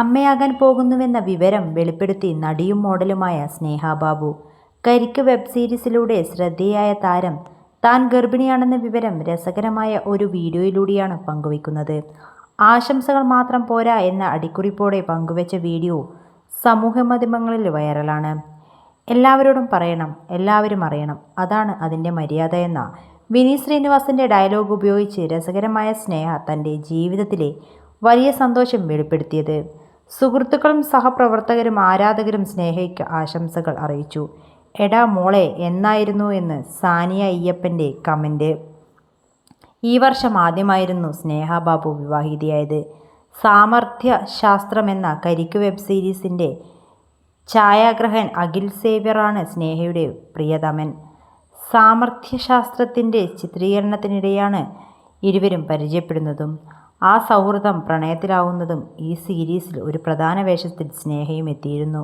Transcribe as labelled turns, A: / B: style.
A: അമ്മയാകാൻ പോകുന്നുവെന്ന വിവരം വെളിപ്പെടുത്തി നടിയും മോഡലുമായ സ്നേഹ ബാബു. കരിക്ക് വെബ് സീരീസിലൂടെ ശ്രദ്ധേയായ താരം താൻ ഗർഭിണിയാണെന്ന വിവരം രസകരമായ ഒരു വീഡിയോയിലൂടെയാണ് പങ്കുവയ്ക്കുന്നത്. ആശംസകൾ മാത്രം പോരാ എന്ന അടിക്കുറിപ്പോടെ പങ്കുവച്ച വീഡിയോ സമൂഹ മാധ്യമങ്ങളിൽ വൈറലാണ്. എല്ലാവരോടും പറയണം എല്ലാവരും അറിയണം. അതാണ് അതിന്റെ മര്യാദ എന്ന വിനീത് ശ്രീനിവാസിന്റെ ഡയലോഗ് ഉപയോഗിച്ച് രസകരമായ സ്നേഹ തന്റെ ജീവിതത്തിലെ വലിയ സന്തോഷം വെളിപ്പെടുത്തിയത്. സുഹൃത്തുക്കളും സഹപ്രവർത്തകരും ആരാധകരും സ്നേഹയ്ക്ക് ആശംസകൾ അറിയിച്ചു. എടാ മോളെ എന്നായിരുന്നു എന്ന് സാനിയ അയ്യപ്പന്റെ കമന്റ് ഈ വർഷം ആദ്യമായിരുന്നു സ്നേഹ ബാബു വിവാഹിതയായത്. സാമർഥ്യ ശാസ്ത്രം എന്ന കരിക്ക് വെബ് സീരീസിന്റെ ഛായാഗ്രഹൻ അഖിൽ സേവ്യറാണ് സ്നേഹയുടെ പ്രിയതമൻ. സാമർഥ്യശാസ്ത്രത്തിന്റെ ചിത്രീകരണത്തിനിടെയാണ് ഇരുവരും പരിചയപ്പെടുന്നതും. ആ സൗഹൃദം പ്രണയത്തിലാവുന്നതും ഈ സീരീസിൽ ഒരു പ്രധാന വേഷത്തിൽ സ്നേഹയും എത്തിയിരുന്നു.